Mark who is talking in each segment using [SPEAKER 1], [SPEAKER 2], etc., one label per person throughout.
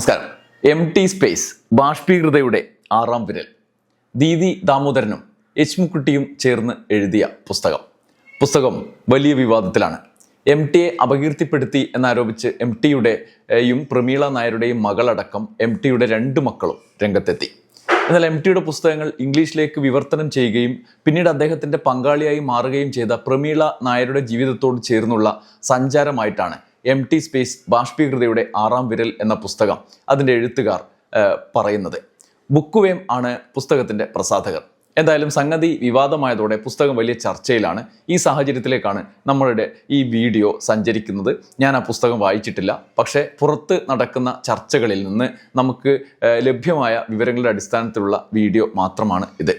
[SPEAKER 1] നമസ്കാരം. M T space ബാഷ്പീകൃതയുടെ ആറാം വിരൽ. ദീദി ദാമോദരനും എച്ച് മുക്കുട്ടിയും ചേർന്ന് എഴുതിയ പുസ്തകം. പുസ്തകം വലിയ വിവാദത്തിലാണ്. എം ടിയെ അപകീർത്തിപ്പെടുത്തി എന്നാരോപിച്ച് എം ടിയുടെയും പ്രമീള നായരുടെയും മകളടക്കം എം ടിയുടെ രണ്ട് മക്കളും രംഗത്തെത്തി. എന്നാൽ എം ടിയുടെ പുസ്തകങ്ങൾ ഇംഗ്ലീഷിലേക്ക് വിവർത്തനം ചെയ്യുകയും പിന്നീട് അദ്ദേഹത്തിന്റെ പങ്കാളിയായി മാറുകയും ചെയ്ത പ്രമീള നായരുടെ ജീവിതത്തോട് ചേർന്നുള്ള സഞ്ചാരമായിട്ടാണ് എം ടി സ്പേസ് ബാഷ്പീകൃതയുടെ ആറാം വിരൽ എന്ന പുസ്തകം അതിന്റെ എഴുത്തുകാർ പറയുന്നത്. ബുക്കുവേം ആണ് പുസ്തകത്തിന്റെ പ്രസാധകർ. എന്തായാലും സംഗതി വിവാദമായതോടെ പുസ്തകം വലിയ ചർച്ചയിലാണ്. ഈ സാഹചര്യത്തിലേക്കാണ് നമ്മളുടെ ഈ വീഡിയോ സഞ്ചരിക്കുന്നത്. ഞാൻ ആ പുസ്തകം വായിച്ചിട്ടില്ല. പക്ഷേ പുറത്ത് നടക്കുന്ന ചർച്ചകളിൽ നിന്ന് നമുക്ക് ലഭ്യമായ വിവരങ്ങളുടെ അടിസ്ഥാനത്തിലുള്ള വീഡിയോ മാത്രമാണ് ഇത്.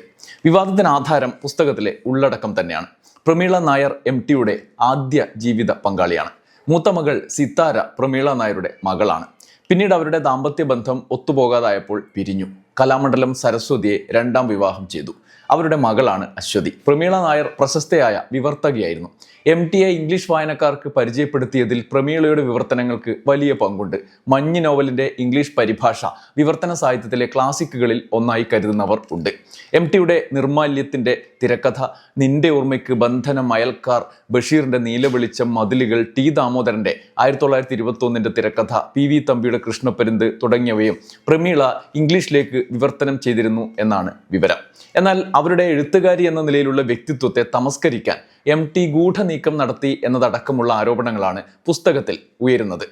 [SPEAKER 1] വിവാദത്തിന് ആധാരം പുസ്തകത്തിലെ ഉള്ളടക്കം തന്നെയാണ്. പ്രമീള നായർ എം ടിയുടെ ആദ്യ ജീവിത പങ്കാളിയാണ്. മൂത്ത മകൾ സിത്താര പ്രമീള നായരുടെ മകളാണ്. പിന്നീട് അവരുടെ ദാമ്പത്യ ബന്ധം ഒത്തുപോകാതായപ്പോൾ പിരിഞ്ഞു. കലാമണ്ഡലം സരസ്വതിയെ രണ്ടാം വിവാഹം ചെയ്തു. അവരുടെ മകളാണ് അശ്വതി. പ്രമീള നായർ പ്രശസ്തയായ വിവർത്തകയായിരുന്നു. എം ടി എ ഇംഗ്ലീഷ് വായനക്കാർക്ക് പരിചയപ്പെടുത്തിയതിൽ പ്രമീളയുടെ വിവർത്തനങ്ങൾക്ക് വലിയ പങ്കുണ്ട്. മഞ്ഞ് നോവലിന്റെ ഇംഗ്ലീഷ് പരിഭാഷ വിവർത്തന സാഹിത്യത്തിലെ ക്ലാസിക്കുകളിൽ ഒന്നായി കരുതുന്നവർ ഉണ്ട്. എം ടിയുടെ നിർമാല്യത്തിന്റെ തിരക്കഥ നിന്റെ ഓർമ്മയ്ക്ക് ബന്ധനം അയൽക്കാർ ബഷീറിന്റെ നീലവെളിച്ചം മതിലുകൾ ടി ദാമോദരന്റെ ആയിരത്തി തൊള്ളായിരത്തി ഇരുപത്തി ഒന്നിന്റെ തിരക്കഥ പി വി തമ്പിയുടെ കൃഷ്ണപ്പരുന്ത് തുടങ്ങിയവയും പ്രമീള ഇംഗ്ലീഷിലേക്ക് വിവർത്തനം ചെയ്തിരുന്നു എന്നാണ് വിവരം. എന്നാൽ അവരുടെ എഴുത്തുകാരി എന്ന നിലയിലുള്ള വ്യക്തിത്വത്തെ തമസ്കരിക്കാൻ എം ടി ഗൂഢനീക്കം നടത്തി എന്നതടക്കമുള്ള ആരോപണങ്ങളാണ് പുസ്തകത്തിൽ ഉയരുന്നത്.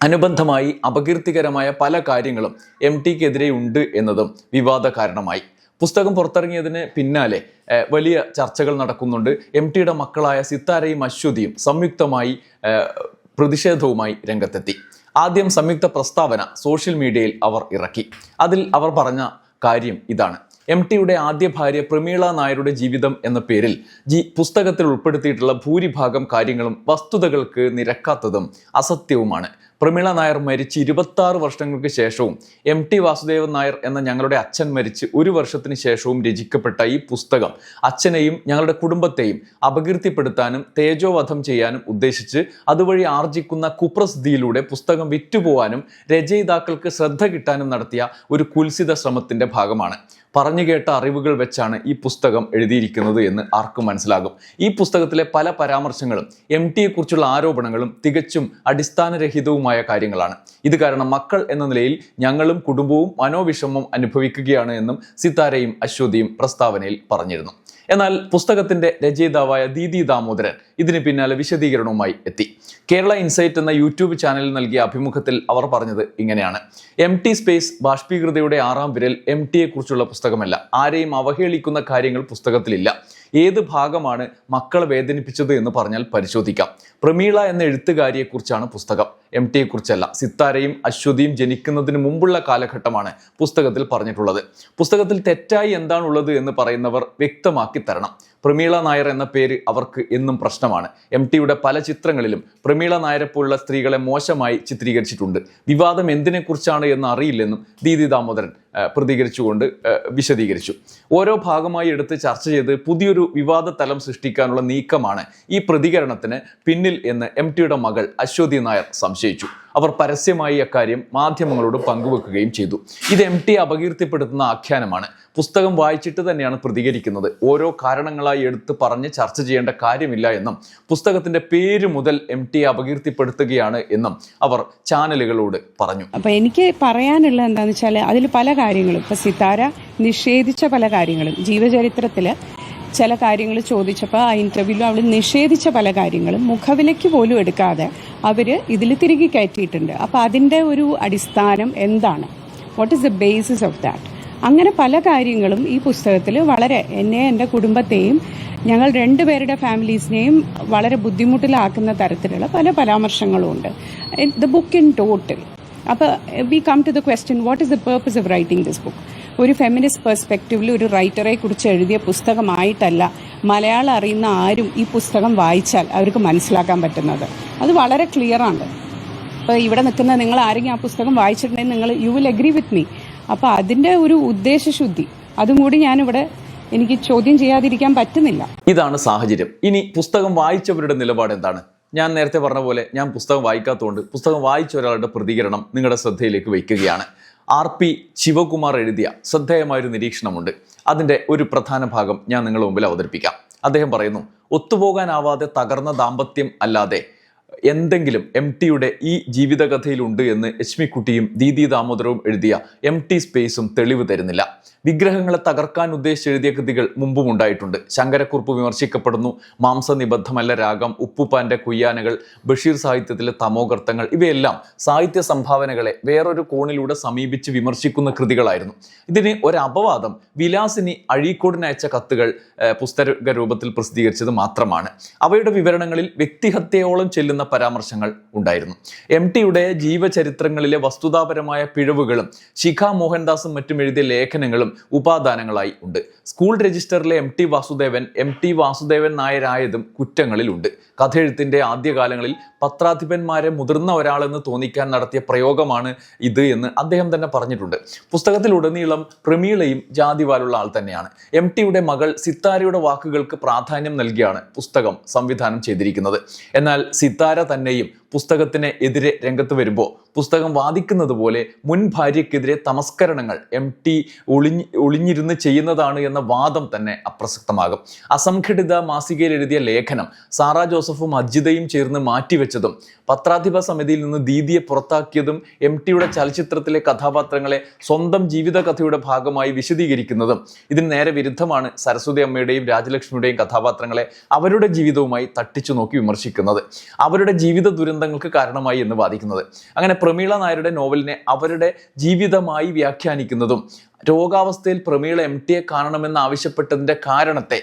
[SPEAKER 1] അനുബന്ധമായി അപകീർത്തികരമായ പല കാര്യങ്ങളും എം ടിക്കെതിരെ ഉണ്ട് എന്നതും വിവാദ കാരണമായി. പുസ്തകം പുറത്തിറങ്ങിയതിന് പിന്നാലെ വലിയ ചർച്ചകൾ നടക്കുന്നുണ്ട്. എം ടിയുടെ മക്കളായ സിത്താരയും അശ്വതിയും സംയുക്തമായി പ്രതിഷേധവുമായി രംഗത്തെത്തി. ആദ്യം സംയുക്ത പ്രസ്താവന സോഷ്യൽ മീഡിയയിൽ അവർ ഇറക്കി. അതിൽ അവർ പറഞ്ഞ കാര്യം ഇതാണ്. എം ടിയുടെ ആദ്യ ഭാര്യ പ്രമീള നായരുടെ ജീവിതം എന്ന പേരിൽ ജി പുസ്തകത്തിൽ ഉൾപ്പെടുത്തിയിട്ടുള്ള ഭൂരിഭാഗം കാര്യങ്ങളും വസ്തുതകൾക്ക് നിരക്കാത്തതും അസത്യവുമാണ്. പ്രമീള നായർ മരിച്ച് ഇരുപത്തി ആറ് വർഷങ്ങൾക്ക് ശേഷവും എം ടി വാസുദേവൻ നായർ എന്ന ഞങ്ങളുടെ അച്ഛൻ മരിച്ച് ഒരു വർഷത്തിന് ശേഷവും രചിക്കപ്പെട്ട ഈ പുസ്തകം അച്ഛനെയും ഞങ്ങളുടെ കുടുംബത്തെയും അപകീർത്തിപ്പെടുത്താനും തേജോവധം ചെയ്യാനും ഉദ്ദേശിച്ച് അതുവഴി ആർജിക്കുന്ന കുപ്രസിദ്ധിയിലൂടെ പുസ്തകം വിറ്റുപോവാനും രചയിതാക്കൾക്ക് ശ്രദ്ധ കിട്ടാനും നടത്തിയ ഒരു കുൽസിത ശ്രമത്തിന്റെ ഭാഗമാണ്. പറഞ്ഞു കേട്ട അറിവുകൾ വെച്ചാണ് ഈ പുസ്തകം എഴുതിയിരിക്കുന്നത് എന്ന് ആർക്കും മനസ്സിലാകും. ഈ പുസ്തകത്തിലെ പല പരാമർശങ്ങളും എം ടിയെക്കുറിച്ചുള്ള ആരോപണങ്ങളും തികച്ചും അടിസ്ഥാനരഹിതവുമായ കാര്യങ്ങളാണ്. ഇത് കാരണം മക്കൾ എന്ന നിലയിൽ ഞങ്ങളും കുടുംബവും മനോവിഷമം അനുഭവിക്കുകയാണ് എന്നും സിത്താരയും അശ്വതിയും പ്രസ്താവനയിൽ പറഞ്ഞിരുന്നു. എന്നാൽ പുസ്തകത്തിന്റെ രചയിതാവായ ദീദി ദാമോദരൻ ഇതിന് പിന്നാലെ വിശദീകരണവുമായി എത്തി. കേരള ഇൻസൈറ്റ് എന്ന യൂട്യൂബ് ചാനലിൽ നൽകിയ അഭിമുഖത്തിൽ അവർ പറഞ്ഞത് ഇങ്ങനെയാണ്. എം ടി സ്പേസ് ബാഷ്പീകൃതയുടെ ആറാം വിരൽ എം ടിയെ കുറിച്ചുള്ള പുസ്തകമല്ല. ആരെയും അവഹേളിക്കുന്ന കാര്യങ്ങൾ പുസ്തകത്തിലില്ല. ഏത് ഭാഗമാണ് മക്കളെ വേദനിപ്പിച്ചത് എന്ന് പറഞ്ഞാൽ പരിശോധിക്കാം. പ്രമീള എന്ന എഴുത്തുകാരിയെക്കുറിച്ചാണ് പുസ്തകം. എം ടിയെ കുറിച്ചല്ല സിത്താരയും അശ്വതിയും ജനിക്കുന്നതിന് മുമ്പുള്ള കാലഘട്ടമാണ് പുസ്തകത്തിൽ പറഞ്ഞിട്ടുള്ളത്. പുസ്തകത്തിൽ തെറ്റായി എന്താണുള്ളത് എന്ന് പറയുന്നവർ വ്യക്തമാക്കി തരണം. പ്രമീള നായർ എന്ന പേര് അവർക്ക് എന്നും പ്രശ്നമാണ്. എം ടിയുടെ പല ചിത്രങ്ങളിലും പ്രമീള നായരെ പോലുള്ള സ്ത്രീകളെ മോശമായി ചിത്രീകരിച്ചിട്ടുണ്ട്. വിവാദം എന്തിനെക്കുറിച്ചാണ് എന്ന് അറിയില്ലെന്നും ദീദി ദാമോദരൻ പ്രതികരിച്ചുകൊണ്ട് വിശദീകരിച്ചു. ഓരോ ഭാഗമായി എടുത്ത് ചർച്ച ചെയ്ത് പുതിയൊരു വിവാദ തലം സൃഷ്ടിക്കാനുള്ള നീക്കമാണ് ഈ പ്രതികരണത്തിന് പിന്നിൽ എന്ന് എം ടിയുടെ മകൾ അശ്വതി നായർ സംശയിച്ചു അവർ പരസ്യമായി അക്കാര്യം മാധ്യമങ്ങളോട് പങ്കുവെക്കുകയും ചെയ്തു. ഇത് എം ടി അപകീർത്തിപ്പെടുത്തുന്ന ആഖ്യാനമാണ്. പുസ്തകം വായിച്ചിട്ട് തന്നെയാണ് പ്രതികരിക്കുന്നത്. ഓരോ കാരണങ്ങളായി എടുത്ത് പറഞ്ഞ് ചർച്ച ചെയ്യേണ്ട കാര്യമില്ല എന്നും പുസ്തകത്തിന്റെ പേര് മുതൽ എം ടി അപകീർത്തിപ്പെടുത്തുകയാണ് എന്നും അവർ ചാനലുകളോട് പറഞ്ഞു.
[SPEAKER 2] അപ്പൊ എനിക്ക് പറയാനുള്ള എന്താണെന്ന് വെച്ചാൽ അതിൽ പല കാര്യങ്ങളും. ഇപ്പൊ സിതാര നിഷേധിച്ച പല കാര്യങ്ങളും. ജീവചരിത്രത്തിൽ ചില കാര്യങ്ങൾ ചോദിച്ചപ്പോൾ ആ ഇന്റർവ്യൂവിലും അവൾ നിഷേധിച്ച പല കാര്യങ്ങളും മുഖവിലയ്ക്ക് പോലും എടുക്കാതെ അവർ ഇതിൽ തിരികെ കയറ്റിയിട്ടുണ്ട്. അപ്പോൾ അതിന്റെ ഒരു അടിസ്ഥാനം എന്താണ്? What is the basis of that അങ്ങനെ പല കാര്യങ്ങളും ഈ പുസ്തകത്തിൽ വളരെ എന്നെ എന്റെ കുടുംബത്തെയും ഞങ്ങൾ രണ്ടുപേരുടെ ഫാമിലീസിനെയും വളരെ ബുദ്ധിമുട്ടിലാക്കുന്ന തരത്തിലുള്ള പല പരാമർശങ്ങളും ഉണ്ട്. ദ ബുക്ക് ഇൻ ടോട്ടൽ അപ്പോൾ we come to the question what is the purpose of writing this book ഒരു ഫെമിനിസ്റ്റ് പെർസ്പെക്റ്റീവിൽ ഒരു റൈറ്ററെ കുറിച്ച് എഴുതിയ പുസ്തകമായിട്ടല്ല മലയാളം അറിയുന്ന ആരും ഈ പുസ്തകം വായിച്ചാൽ അവർക്ക് മനസ്സിലാക്കാൻ പറ്റുന്നത്. അത് വളരെ ക്ലിയറാണ് ഇപ്പോൾ ഇവിടെ നിൽക്കുന്ന നിങ്ങൾ ആരെങ്കിലും ആ പുസ്തകം വായിച്ചിട്ടുണ്ടെങ്കിൽ നിങ്ങൾ you will agree with me അപ്പോൾ അതിന്റെ ഒരു ഉദ്ദേശശുദ്ധി. അതും കൂടി ഞാനിവിടെ എനിക്ക് ചോദ്യം ചെയ്യാതിരിക്കാൻ പറ്റുന്നില്ല.
[SPEAKER 1] ഇതാണ് സാഹചര്യം. ഇനി പുസ്തകം വായിച്ചവരുടെ നിലപാട് എന്താണ്? ഞാൻ നേരത്തെ പറഞ്ഞ പോലെ ഞാൻ പുസ്തകം വായിക്കാത്തതുകൊണ്ട് പുസ്തകം വായിച്ച ഒരാളുടെ പ്രതികരണം നിങ്ങളുടെ ശ്രദ്ധയിലേക്ക് വയ്ക്കുകയാണ്. ആർ പി ശിവകുമാർ എഴുതിയ ശ്രദ്ധേയമായൊരു നിരീക്ഷണമുണ്ട്. അതിന്റെ ഒരു പ്രധാന ഭാഗം ഞാൻ നിങ്ങളുടെ മുമ്പിൽ അവതരിപ്പിക്കാം. അദ്ദേഹം പറയുന്നു ഒത്തുപോകാനാവാതെ തകർന്ന ദാമ്പത്യം അല്ലാതെ എന്തെങ്കിലും എം ടിയുടെ ഈ ജീവിതകഥയിലുണ്ട് എന്ന് എച്ച്മിക്കുട്ടിയും ദീദി ദാമോദരവും എഴുതിയ എം ടി സ്പേസും തെളിവ് തരുന്നില്ല. വിഗ്രഹങ്ങളെ തകർക്കാൻ ഉദ്ദേശിച്ച് എഴുതിയ കൃതികൾ മുമ്പും ഉണ്ടായിട്ടുണ്ട്. ശങ്കരക്കുറുപ്പ് വിമർശിക്കപ്പെടുന്നു. മാംസനിബദ്ധമല്ല രാഗം ഉപ്പുപ്പാന്റെ കുയ്യാനകൾ ബഷീർ സാഹിത്യത്തിലെ തമോകർത്തങ്ങൾ ഇവയെല്ലാം സാഹിത്യ സംഭാവനകളെ വേറൊരു കോണിലൂടെ സമീപിച്ച് വിമർശിക്കുന്ന കൃതികളായിരുന്നു. ഇതിന് ഒരു അപവാദം വിലാസിനി അഴീക്കോടിന് അയച്ച കത്തുകൾ പുസ്തക രൂപത്തിൽ പ്രസിദ്ധീകരിച്ചത് മാത്രമാണ്. അവയുടെ വിവരണങ്ങളിൽ വ്യക്തിഹത്യയോളം ചെല്ലുന്ന പരാമർശങ്ങൾ ഉണ്ടായിരുന്നു. എം ടിയുടെ ജീവചരിത്രങ്ങളിലെ വസ്തുതാപരമായ പിഴവുകളും ശിഖ മോഹൻദാസും മറ്റും എഴുതിയ ലേഖനങ്ങളും ഉപാദാനങ്ങളായി ഉണ്ട്. School രജിസ്റ്ററിലെ M T Vasudevan M T Vasudevan നായരായതും കുറ്റങ്ങളിലുണ്ട്. കഥയെഴുത്തിന്റെ ആദ്യകാലങ്ങളിൽ പത്രാധിപന്മാരെ മുതിർന്ന ഒരാളെന്ന് തോന്നിക്കാൻ നടത്തിയ പ്രയോഗമാണ് ഇത് എന്ന് അദ്ദേഹം തന്നെ പറഞ്ഞിട്ടുണ്ട്. പുസ്തകത്തിലുടനീളം പ്രമീളയും ജാതിവാലുള്ള ആൾ തന്നെയാണ്. എം ടിയുടെ മകൾ സിത്താരയുടെ വാക്കുകൾക്ക് പ്രാധാന്യം നൽകിയാണ് പുസ്തകം സംവിധാനം ചെയ്തിരിക്കുന്നത്. എന്നാൽ സിത്താര തന്നെയും പുസ്തകത്തിന് എതിരെ രംഗത്ത് വരുമ്പോൾ പുസ്തകം വാദിക്കുന്നത് പോലെ മുൻ ഭാര്യയ്ക്കെതിരെ തമസ്കരണങ്ങൾ എം ടി ഒളിഞ്ഞ് ഒളിഞ്ഞിരുന്ന് ചെയ്യുന്നതാണ് എന്ന വാദം തന്നെ അപ്രസക്തമാകും. അസംഘടിത മാസികയിൽ എഴുതിയ ലേഖനം സാറാ ജോസഫും അജിതയും ചേർന്ന് മാറ്റിവെച്ചതും പത്രാധിപ സമിതിയിൽ നിന്ന് ദീദിയെ പുറത്താക്കിയതും എം ടിയുടെ ചലച്ചിത്രത്തിലെ കഥാപാത്രങ്ങളെ സ്വന്തം ജീവിതകഥയുടെ ഭാഗമായി വിശദീകരിക്കുന്നതും ഇതിന് നേരെ വിരുദ്ധമാണ് സരസ്വതി അമ്മയുടെയും രാജലക്ഷ്മിയുടെയും കഥാപാത്രങ്ങളെ അവരുടെ ജീവിതവുമായി തട്ടിച്ചു നോക്കി വിമർശിക്കുന്നത്. അവരുടെ ജീവിത ദുരന്തങ്ങൾക്ക് കാരണമായി എന്ന് വാദിക്കുന്നത്. അങ്ങനെ പ്രമീള നായരുടെ നോവലിനെ അവരുടെ ജീവിതമായി വ്യാഖ്യാനിക്കുന്നതും രോഗാവസ്ഥയിൽ പ്രമീള എം ടിയെ കാണണമെന്ന് ആവശ്യപ്പെട്ടതിന്റെ കാരണത്തെ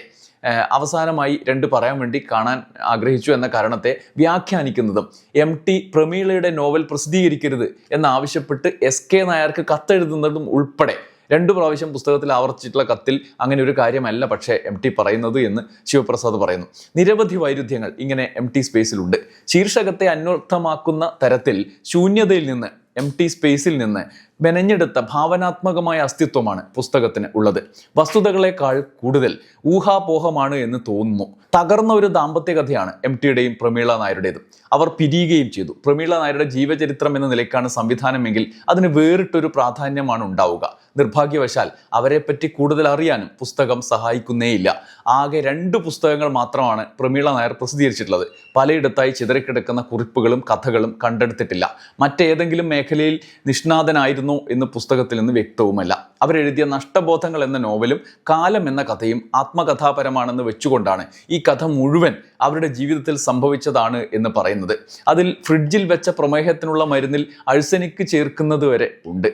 [SPEAKER 1] അവസാനമായി രണ്ട് പറയാൻ വേണ്ടി കാണാൻ ആഗ്രഹിച്ചു എന്ന കാരണത്തെ വ്യാഖ്യാനിക്കുന്നതും എം ടി പ്രമീളയുടെ നോവൽ പ്രസിദ്ധീകരിക്കരുത് എന്നാവശ്യപ്പെട്ട് എസ് കെ നായർക്ക് കത്തെഴുതുന്നതും ഉൾപ്പെടെ രണ്ടു പ്രാവശ്യം പുസ്തകത്തിൽ ആവർത്തിച്ചിട്ടുള്ള കത്തിൽ അങ്ങനെ ഒരു കാര്യമല്ല പക്ഷേ എം ടി പറയുന്നത് എന്ന് ശിവപ്രസാദ് പറയുന്നു. നിരവധി വൈരുദ്ധ്യങ്ങൾ ഇങ്ങനെ എം ടി സ്പേസിലുണ്ട്. ശീർഷകത്തെ അന്വർത്ഥമാക്കുന്ന തരത്തിൽ ശൂന്യതയിൽ നിന്ന് എം ടി സ്പേസിൽ നിന്ന് മെനഞ്ഞെടുത്ത ഭാവനാത്മകമായ അസ്തിത്വമാണ് പുസ്തകത്തിന് ഉള്ളത്. വസ്തുതകളെക്കാൾ കൂടുതൽ ഊഹാപോഹമാണ് എന്ന് തോന്നുന്നു. തകർന്ന ഒരു ദാമ്പത്യ കഥയാണ് എം ടിയുടെയും പ്രമീള നായരുടേതും. അവർ പിരിയുകയും ചെയ്തു. പ്രമീള നായരുടെ ജീവചരിത്രം എന്ന നിലയ്ക്കാണ് സംവിധാനമെങ്കിൽ അതിന് വേറിട്ടൊരു പ്രാധാന്യമാണ് ഉണ്ടാവുക. നിർഭാഗ്യവശാൽ അവരെപ്പറ്റി കൂടുതൽ അറിയാനും പുസ്തകം സഹായിക്കുന്നേയില്ല. ആകെ രണ്ട് പുസ്തകങ്ങൾ മാത്രമാണ് പ്രമീള നായർ പ്രസിദ്ധീകരിച്ചിട്ടുള്ളത്. പലയിടത്തായി ചിതറിക്കിടക്കുന്ന കുറിപ്പുകളും കഥകളും കണ്ടെടുത്തിട്ടില്ല. മറ്റേതെങ്കിലും മേഖലയിൽ നിഷ്ണാതനായിരുന്നോ എന്ന് പുസ്തകത്തിൽ നിന്ന് വ്യക്തവുമല്ല. അവരെഴുതിയ നഷ്ടബോധങ്ങൾ എന്ന നോവലും കാലം എന്ന കഥയും ആത്മകഥാപരമാണെന്ന് വെച്ചുകൊണ്ടാണ് ഈ കഥ മുഴുവൻ അവരുടെ ജീവിതത്തിൽ സംഭവിച്ചതാണ് എന്ന് പറയുന്നത്. അതിൽ ഫ്രിഡ്ജിൽ വെച്ച പ്രമേഹത്തിനുള്ള മരുന്നിൽ അഴ്സനിക്ക് ചേർക്കുന്നത് വരെ ഉണ്ട്.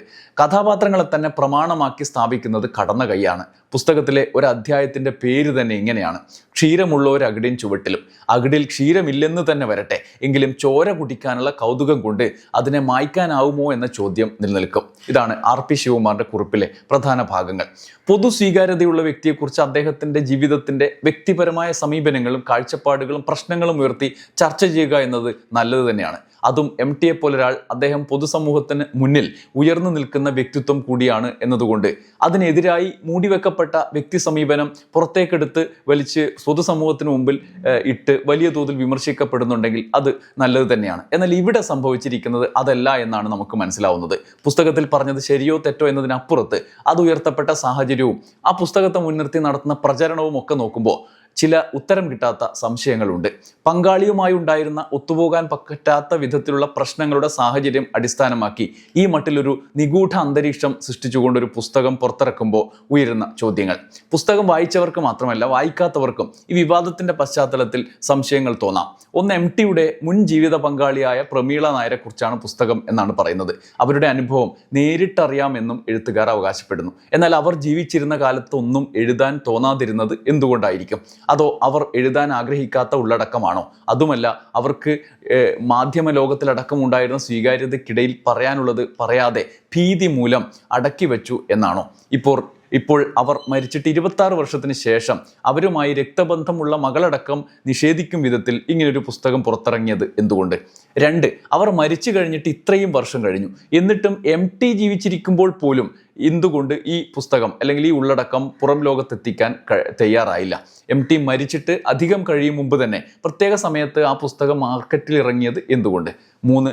[SPEAKER 1] കഥാപാത്രങ്ങളെ തന്നെ പ്രമാണമാക്കി സ്ഥാപിക്കുന്നത് കടന്ന കൈയാണ്. പുസ്തകത്തിലെ ഒരു അധ്യായത്തിന്റെ പേര് തന്നെ ഇങ്ങനെയാണ്. ക്ഷീരമുള്ള ഒരു അകിടിൻ ചുവട്ടിലും. അകിടിൽ ക്ഷീരമില്ലെന്ന് തന്നെ വരട്ടെ. എങ്കിലും ചോര കുടിക്കാനുള്ള കൗതുകം കൊണ്ട് അതിനെ മായ്ക്കാനാവുമോ എന്ന ചോദ്യം നിലനിൽക്കും. ഇതാണ് ആർ പി ശിവകുമാറിന്റെ കുറിപ്പിലെ പ്രധാന ഭാഗങ്ങൾ. പൊതു സ്വീകാര്യതയുള്ള വ്യക്തിയെക്കുറിച്ച് അദ്ദേഹത്തിന്റെ ജീവിതത്തിന്റെ വ്യക്തിപരമായ സമീപനങ്ങളും കാഴ്ചപ്പാടുകളും പ്രശ്നങ്ങളും ഉയർത്തി ചർച്ച ചെയ്യുക എന്നത് നല്ലത് തന്നെയാണ്. അതും എം ടി എ പോലൊരാൾ അദ്ദേഹം പൊതുസമൂഹത്തിന് മുന്നിൽ ഉയർന്നു നിൽക്കുന്ന വ്യക്തിത്വം കൂടിയാണ് എന്നതുകൊണ്ട് അതിനെതിരായി മൂടിവെക്കപ്പെട്ട വ്യക്തി സമീപനം പുറത്തേക്കെടുത്ത് വലിച്ച് പൊതുസമൂഹത്തിന് മുമ്പിൽ ഇട്ട് വലിയ തോതിൽ വിമർശിക്കപ്പെടുന്നുണ്ടെങ്കിൽ അത് നല്ലത് തന്നെയാണ്. എന്നാൽ ഇവിടെ സംഭവിച്ചിരിക്കുന്നത് അതല്ല എന്നാണ് നമുക്ക് മനസ്സിലാവുന്നത്. പുസ്തകത്തിൽ പറഞ്ഞത് ശരിയോ തെറ്റോ എന്നതിനപ്പുറത്ത് അത് ഉയർത്തപ്പെട്ട സാഹചര്യവും ആ പുസ്തകത്തെ മുൻനിർത്തി നടത്തുന്ന പ്രചരണവും ഒക്കെ നോക്കുമ്പോൾ ചില ഉത്തരം കിട്ടാത്ത സംശയങ്ങളുണ്ട്. പങ്കാളിയുമായി ഉണ്ടായിരുന്ന ഒത്തുപോകാൻ പറ്റാത്ത വിധത്തിലുള്ള പ്രശ്നങ്ങളുടെ സാഹചര്യം അടിസ്ഥാനമാക്കി ഈ മട്ടിലൊരു നിഗൂഢ അന്തരീക്ഷം സൃഷ്ടിച്ചുകൊണ്ട് ഒരു പുസ്തകം പുറത്തിറക്കുമ്പോൾ ഉയരുന്ന ചോദ്യങ്ങൾ. പുസ്തകം വായിച്ചവർക്ക് മാത്രമല്ല വായിക്കാത്തവർക്കും ഈ വിവാദത്തിന്റെ പശ്ചാത്തലത്തിൽ സംശയങ്ങൾ തോന്നാം. ഒന്ന് എം ടിയുടെ മുൻ ജീവിത പങ്കാളിയായ പ്രമീള നായരെക്കുറിച്ചാണ് പുസ്തകം എന്നാണ് പറയുന്നത്. അവരുടെ അനുഭവം നേരിട്ടറിയാമെന്നും എഴുത്തുകാർ അവകാശപ്പെടുന്നു. എന്നാൽ അവർ ജീവിച്ചിരുന്ന കാലത്തൊന്നും എഴുതാൻ തോന്നാതിരുന്നത് എന്തുകൊണ്ടായിരിക്കും? അതോ അവർ എഴുതാൻ ആഗ്രഹിക്കാത്ത ഉള്ളടക്കമാണോ? അതുമല്ല അവർക്ക് മാധ്യമ ലോകത്തിലടക്കം ഉണ്ടായിരുന്ന സ്വീകാര്യതയ്ക്കിടയിൽ പറയാനുള്ളത് പറയാതെ ഭീതി മൂലം അടക്കി വെച്ചു എന്നാണോ? ഇപ്പോൾ ഇപ്പോൾ അവർ മരിച്ചിട്ട് ഇരുപത്തി ആറ് വർഷത്തിന് ശേഷം അവരുമായി രക്തബന്ധമുള്ള മകളടക്കം നിഷേധിക്കും വിധത്തിൽ ഇങ്ങനൊരു പുസ്തകം പുറത്തിറങ്ങിയത് എന്തുകൊണ്ട്? രണ്ട് അവർ മരിച്ചു കഴിഞ്ഞിട്ട് ഇത്രയും വർഷം കഴിഞ്ഞു. എന്നിട്ടും എം ടി ജീവിച്ചിരിക്കുമ്പോൾ പോലും എന്തുകൊണ്ട് ഈ പുസ്തകം അല്ലെങ്കിൽ ഈ ഉള്ളടക്കം പുറം ലോകത്തെത്തിക്കാൻ തയ്യാറായില്ല? എം ടി മരിച്ചിട്ട് അധികം കഴിയും മുമ്പ് തന്നെ പ്രത്യേക സമയത്ത് ആ പുസ്തകം മാർക്കറ്റിൽ ഇറങ്ങിയത് എന്തുകൊണ്ട്? മൂന്ന്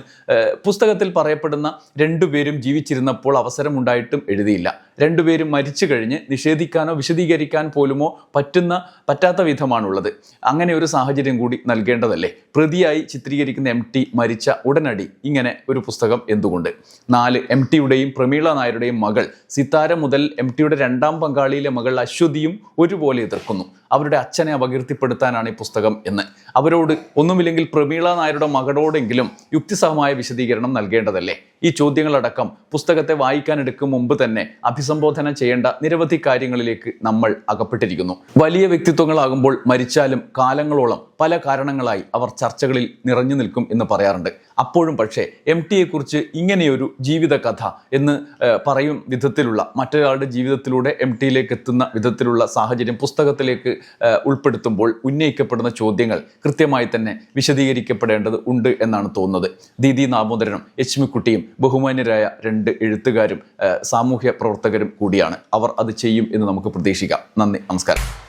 [SPEAKER 1] പുസ്തകത്തിൽ പറയപ്പെടുന്ന രണ്ടുപേരും ജീവിച്ചിരുന്നപ്പോൾ അവസരമുണ്ടായിട്ടും എഴുതിയില്ല. രണ്ടുപേരും മരിച്ചു കഴിഞ്ഞ് നിഷേധിക്കാനോ വിശദീകരിക്കാൻ പോലുമോ പറ്റുന്ന പറ്റാത്ത വിധമാണുള്ളത്. അങ്ങനെ ഒരു സാഹചര്യം കൂടി നൽകേണ്ടതല്ലേ? പ്രതിയായി ചിത്രീകരിക്കുന്ന എം ടി മരിച്ച ഉടനടി ഇങ്ങനെ ഒരു പുസ്തകം എന്തുകൊണ്ട്? നാല് എം ടിയുടെയും പ്രമീള നായരുടെയും മകൾ സിത്താര മുതൽ എം ടിയുടെ രണ്ടാം പങ്കാളിയിലെ മകൾ അശ്വതിയും ഒരുപോലെ എതിർക്കുന്നു. അവരുടെ അച്ഛനെ അപകീർത്തിപ്പെടുത്താനാണ് ഈ പുസ്തകം എന്ന്. അവരോട് ഒന്നുമില്ലെങ്കിൽ പ്രമീള നായരുടെ മകളോടെങ്കിലും യുക്തിസഹമായ വിശദീകരണം നൽകേണ്ടതല്ലേ? ഈ ചോദ്യങ്ങളടക്കം പുസ്തകത്തെ വായിക്കാനെടുക്കും മുമ്പ് തന്നെ അഭിസംബോധന ചെയ്യേണ്ട നിരവധി കാര്യങ്ങളിലേക്ക് നമ്മൾ അകപ്പെട്ടിരിക്കുന്നു. വലിയ വ്യക്തിത്വങ്ങളാകുമ്പോൾ മരിച്ചാലും കാലങ്ങളോളം പല കാരണങ്ങളായി അവർ ചർച്ചകളിൽ നിറഞ്ഞു നിൽക്കും എന്ന് പറയാറുണ്ട്. അപ്പോഴും പക്ഷേ എം ടിയെക്കുറിച്ച് ഇങ്ങനെയൊരു ജീവിതകഥ എന്ന് പറയും വിധത്തിലുള്ള മറ്റൊരാളുടെ ജീവിതത്തിലൂടെ എം ടിയിലേക്ക് എത്തുന്ന വിധത്തിലുള്ള സാഹചര്യം പുസ്തകത്തിലേക്ക് ഉൾപ്പെടുത്തുമ്പോൾ ഉന്നയിക്കപ്പെടുന്ന ചോദ്യങ്ങൾ കൃത്യമായി തന്നെ വിശദീകരിക്കപ്പെടേണ്ടത് ഉണ്ട് എന്നാണ് തോന്നുന്നത്. ദീദി ദാമോദരനും എച്ച് മിക്കുട്ടിയും ബഹുമാന്യരായ രണ്ട് എഴുത്തുകാരും സാമൂഹ്യ പ്രവർത്തകരും കൂടിയാണ്. അവർ അത് ചെയ്യും എന്ന് നമുക്ക് പ്രതീക്ഷിക്കാം. നന്ദി. നമസ്കാരം.